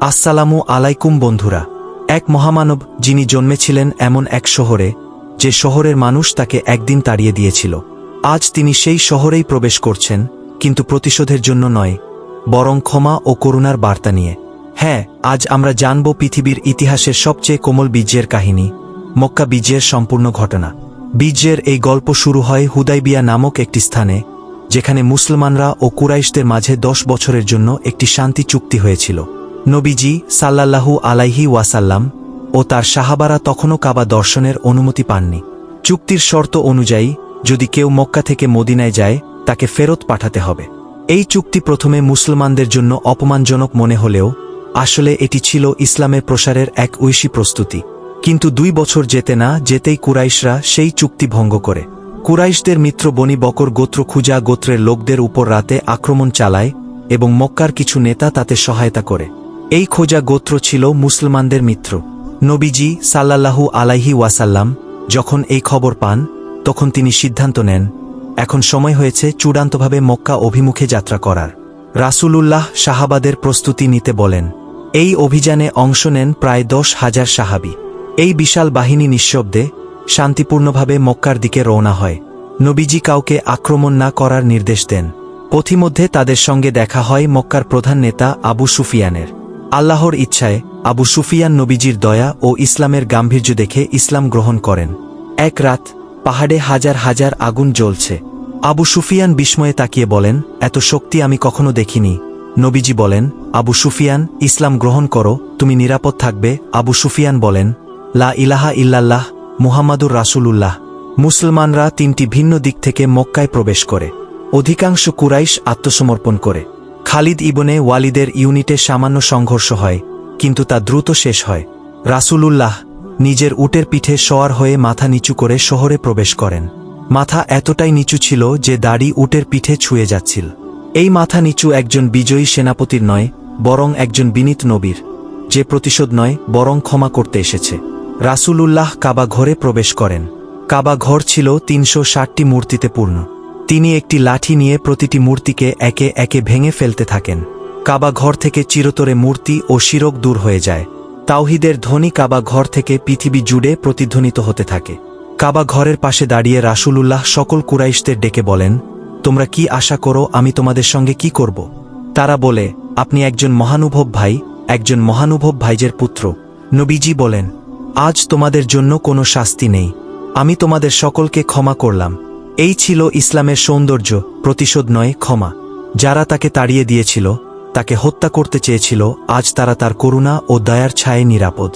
আসসালামু আলাইকুম বন্ধুরা। এক মহামানব যিনি জন্মেছিলেন এমন এক শহরে, যে শহরের মানুষ তাকে একদিন তাড়িয়ে দিয়েছিল। আজ তিনি সেই শহরেই প্রবেশ করছেন, কিন্তু প্রতিশোধের জন্য নয়, বরং ক্ষমা ও করুণার বার্তা নিয়ে। হ্যাঁ আজ আমরা জানব পৃথিবীর ইতিহাসের সবচেয়ে কোমল বীর্যের কাহিনী, মক্কা বীর্যের সম্পূর্ণ ঘটনা। বীর্যের এই গল্প শুরু হয় হুদাইবিয়া নামক একটি স্থানে, যেখানে মুসলমানরা ও কুরাইশদের মাঝে দশ বছরের জন্য একটি শান্তি চুক্তি হয়েছিল। নবীজি সাল্লাল্লাহু আলাইহি ওয়াসাল্লাম ও তার সাহাবারা তখনও কাবা দর্শনের অনুমতি পাননি। চুক্তির শর্ত অনুযায়ী যদি কেউ মক্কা থেকে মদিনায় যায়, তাকে ফেরত পাঠাতে হবে। এই চুক্তি প্রথমে মুসলমানদের জন্য অপমানজনক মনে হলেও, আসলে এটি ছিল ইসলামের প্রসারের এক ঐশী প্রস্তুতি। কিন্তু দুই বছর যেতে না যেতেই কুরাইশরা সেই চুক্তি ভঙ্গ করে। কুরাইশদের মিত্র বনি বকর গোত্র খুজা গোত্রের লোকদের উপর রাতে আক্রমণ চালায় এবং মক্কার কিছু নেতা তাতে সহায়তা করে। এই খোজা গোত্র ছিল মুসলমানদের মিত্র। নবীজি সাল্লাল্লাহু আলাইহি ওয়াসাল্লাম যখন এই খবর পান, তখন তিনি সিদ্ধান্ত নেন, এখন সময় হয়েছে চূড়ান্তভাবে মক্কা অভিমুখে যাত্রা করার। রাসূলুল্লাহ সাহাবাদের প্রস্তুতি নিতে বলেন, এই অভিযানে অংশ নেন প্রায় দশ হাজার সাহাবি। এই বিশাল বাহিনী নিঃশব্দে শান্তিপূর্ণভাবে মক্কার দিকে রওনা হয়। নবীজি কাউকে আক্রমণ না করার নির্দেশ দেন। পথিমধ্যে তাদের সঙ্গে দেখা হয় মক্কার প্রধান নেতা আবু সুফিয়ানের। আল্লাহর ইচ্ছায় আবু সুফিয়ান নবীজির দয়া ও ইসলামের গাম্ভীর্য দেখে ইসলাম গ্রহণ করেন। এক রাত, পাহাড়ে হাজার হাজার আগুন জ্বলছে। আবু সুফিয়ান বিস্ময়ে তাকিয়ে বলেন, এত শক্তি আমি কখনো দেখিনি। নবীজি বলেন, আবু সুফিয়ান, ইসলাম গ্রহণ করো, তুমি নিরাপদ থাকবে। আবু সুফিয়ান বলেন, লা ইলাহা ইল্লাল্লাহ, মুহাম্মাদুর রাসূলুল্লাহ। মুসলমানরা তিনটি ভিন্ন দিক থেকে মক্কায় প্রবেশ করে। অধিকাংশ কুরাইশ আত্মসমর্পণ করে। খালিদ ইবনে ওয়ালিদের ইউনিটে সামান্য সংঘর্ষ হয়, কিন্তু তা দ্রুত শেষ হয়। রাসূলুল্লাহ নিজের উটের পিঠে শোয়ার হয়ে মাথা নিচু করে শহরে প্রবেশ করেন। মাথা এতটাই নিচু ছিল যে দাড়ি উটের পিঠে ছুঁয়ে যাচ্ছিল। এই মাথা নিচু একজন বিজয়ী সেনাপতির নয়, বরং একজন বিনীত নবীর। যে প্রতিশোধ নয়, বরং ক্ষমা করতে এসেছে। রাসূলুল্লাহ কাবা ঘরে প্রবেশ করেন। কাবা ঘর ছিল তিনশো ষাটটি মূর্তিতে পূর্ণ। তিনি একটি লাঠি নিয়ে প্রতিটি মূর্তিকে একে একে ভেঙে ফেলতে থাকেন। কাবা ঘর থেকে চিরতরে মূর্তি ও শিরক দূর হয়ে যায়। তাওহিদের ধ্বনি কাবা ঘর থেকে পৃথিবী জুড়ে প্রতিধ্বনিত হতে থাকে। কাবা ঘরের পাশে দাঁড়িয়ে রাসূলুল্লাহ সকল কুরাইশদের ডেকে বলেন, তোমরা কি আশা করো আমি তোমাদের সঙ্গে কি করব? তারা বলে, আপনি একজন মহানুভব ভাই, একজন মহানুভব ভাইজের পুত্র। নবীজি বলেন, আজ তোমাদের জন্য কোনো শাস্তি নেই। আমি তোমাদের সকলকে ক্ষমা করলাম। এই ছিল ইসলামের সৌন্দর্য, প্রতিশোধ নয়, ক্ষমা। যারা তাকে তাড়িয়ে দিয়েছিল, তাকে হত্যা করতে চেয়েছিল, আজ তারা তার করুণা ও দয়ার ছায়ে নিরাপদ।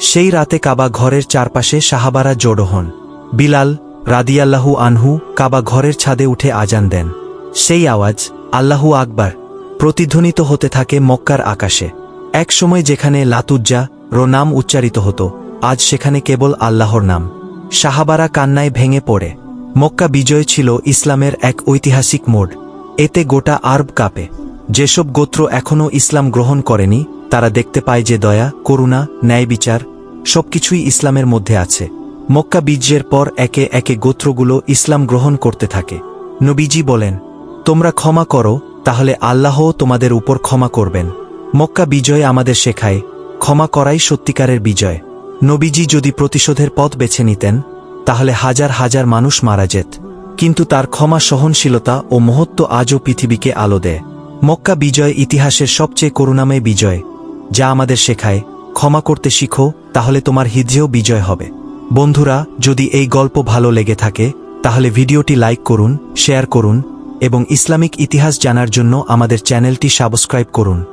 সেই রাতে কাবা ঘরের চারপাশে সাহাবারা জড়ো হন। বিলাল রাদিয়াল্লাহু আনহু কাবা ঘরের ছাদে উঠে আজান দেন। সেই আওয়াজ, আল্লাহু আকবার, প্রতিধ্বনিত হতে থাকে মক্কার আকাশে। এক সময় যেখানে লাতুজ্জা রো নাম উচ্চারিত হতো, আজ সেখানে কেবল আল্লাহর নাম। সাহাবারা কান্নায় ভেঙে পড়ে। মক্কা বিজয় ছিল ইসলামের এক ঐতিহাসিক মোড়। এতে গোটা আরব কাপে। যেসব গোত্র এখনও ইসলাম গ্রহণ করেনি, তারা দেখতে পায় যে দয়া, করুণা, ন্যায় বিচার সবকিছুই ইসলামের মধ্যে আছে। মক্কা বীর্যের পর একে একে গোত্রগুলো ইসলাম গ্রহণ করতে থাকে। নবীজি বলেন, তোমরা ক্ষমা করো, তাহলে আল্লাহও তোমাদের উপর ক্ষমা করবেন। মক্কা বিজয় আমাদের শেখায়, ক্ষমা করাই সত্যিকারের বিজয়। নবীজি যদি প্রতিশোধের পথ বেছে নিতেন তাহলে হাজার হাজার মানুষ মারা যেত। কিন্তু তার ক্ষমা সহনশীলতা ও মহত্ব আজও পৃথিবীকে আলো দেয়। মক্কা বিজয় ইতিহাসের সবচেয়ে করুণাময় বিজয়। যা আমাদের শেখায়, ক্ষমা করতে শিখো, তাহলে তোমার হিদ্রেও বিজয় হবে। বন্ধুরা, যদি এই গল্প ভালো লেগে থাকে, তাহলে ভিডিওটি লাইক করুন, শেয়ার করুন, এবং ইসলামিক ইতিহাস জানার জন্য আমাদের চ্যানেলটি সাবস্ক্রাইব করুন।